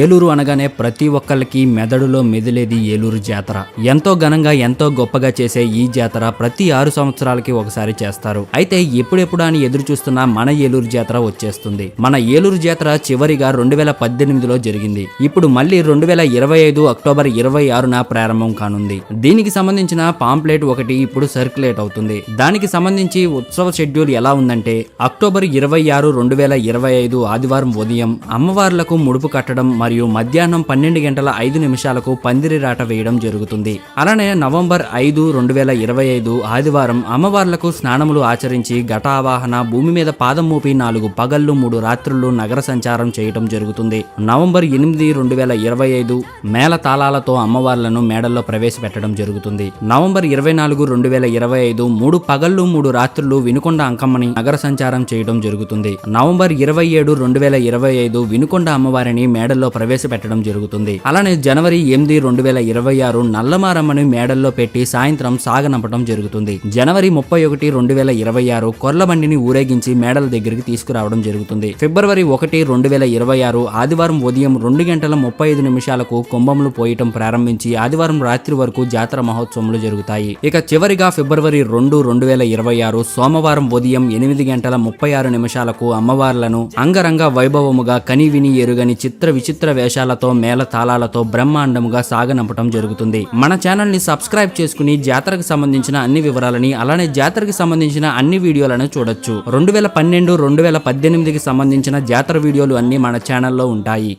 ఏలూరు అనగానే ప్రతి ఒక్కరికి మెదడులో మెదిలేది ఏలూరు జాతర. ఎంతో ఘనంగా ఎంతో గొప్పగా చేసే ఈ జాతర ప్రతి ఆరు సంవత్సరాలకి ఒకసారి చేస్తారు. అయితే ఎప్పుడెప్పుడు అని ఎదురు చూస్తున్న మన ఏలూరు జాతర వచ్చేస్తుంది. మన ఏలూరు జాతర చివరిగా రెండు వేల పద్దెనిమిదిలో జరిగింది. ఇప్పుడు మళ్ళీ రెండు వేల ఇరవై ఐదు అక్టోబర్ ఇరవై ఆరున ప్రారంభం కానుంది. దీనికి సంబంధించిన పాంప్లెట్ ఒకటి ఇప్పుడు సర్క్యులేట్ అవుతుంది. దానికి సంబంధించి ఉత్సవ షెడ్యూల్ ఎలా ఉందంటే అక్టోబర్ ఇరవై ఆరు రెండు వేల ఇరవై ఐదు ఆదివారం ఉదయం అమ్మవార్లకు ముడుపు కట్టడం మరియు మధ్యాహ్నం పన్నెండు గంటల ఐదు నిమిషాలకు పందిరి రాట వేయడం జరుగుతుంది. అలానే నవంబర్ ఐదు రెండు వేల ఇరవై ఐదు ఆదివారం అమ్మవార్లకు స్నానములు ఆచరించి ఘటావాహన భూమి మీద పాదం మోపి నాలుగు పగళ్ళు మూడు రాత్రులు నగర సంచారం చేయటం జరుగుతుంది. నవంబర్ ఎనిమిది రెండు వేల ఇరవై ఐదు మేళ తాళాలతో అమ్మవార్లను మేడల్లో ప్రవేశపెట్టడం జరుగుతుంది. నవంబర్ ఇరవై నాలుగు రెండు వేల ఇరవై ఐదు మూడు పగళ్ళు మూడు రాత్రులు వినుకొండ అంకమ్మని నగర సంచారం చేయడం జరుగుతుంది. నవంబర్ ఇరవై ఏడు రెండు వేల ఇరవై ఐదు వినుకొండ అమ్మవారిని మేడల్లో ప్రవేశపెట్టడం జరుగుతుంది. అలానే జనవరి ఎనిమిది రెండు వేల ఇరవై ఆరు నల్లమారమ్మని మేడల్లో పెట్టి సాయంత్రం సాగనంపడం జరుగుతుంది. జనవరి ముప్పై ఒకటి రెండు వేల ఇరవై ఆరు కొర్లబండిని ఊరేగించి మేడల దగ్గరికి తీసుకురావడం జరుగుతుంది. ఫిబ్రవరి ఒకటి రెండు వేల ఇరవై ఆరు ఆదివారం ఉదయం రెండు గంటల ముప్పై ఐదు నిమిషాలకు కుంభములు పోయటం ప్రారంభించి ఆదివారం రాత్రి వరకు జాతర మహోత్సవములు జరుగుతాయి. ఇక చివరిగా ఫిబ్రవరి రెండు రెండు వేల ఇరవై ఆరు సోమవారం ఉదయం ఎనిమిది గంటల ముప్పై ఆరు నిమిషాలకు అమ్మవార్లను అంగరంగ వైభవముగా కనివిని ఎరుగని చిత్ర విచిత్ర వేషాలతో మేళ తాళాలతో బ్రహ్మాండముగా సాగనంపటం జరుగుతుంది. మన ఛానల్ని సబ్స్క్రైబ్ చేసుకుని జాతరకు సంబంధించిన అన్ని వివరాలని అలానే జాతరకు సంబంధించిన అన్ని వీడియోలను చూడొచ్చు. రెండు వేల పన్నెండు రెండు వేల పద్దెనిమిదికి సంబంధించిన జాతర వీడియోలు అన్ని మన ఛానల్లో ఉంటాయి.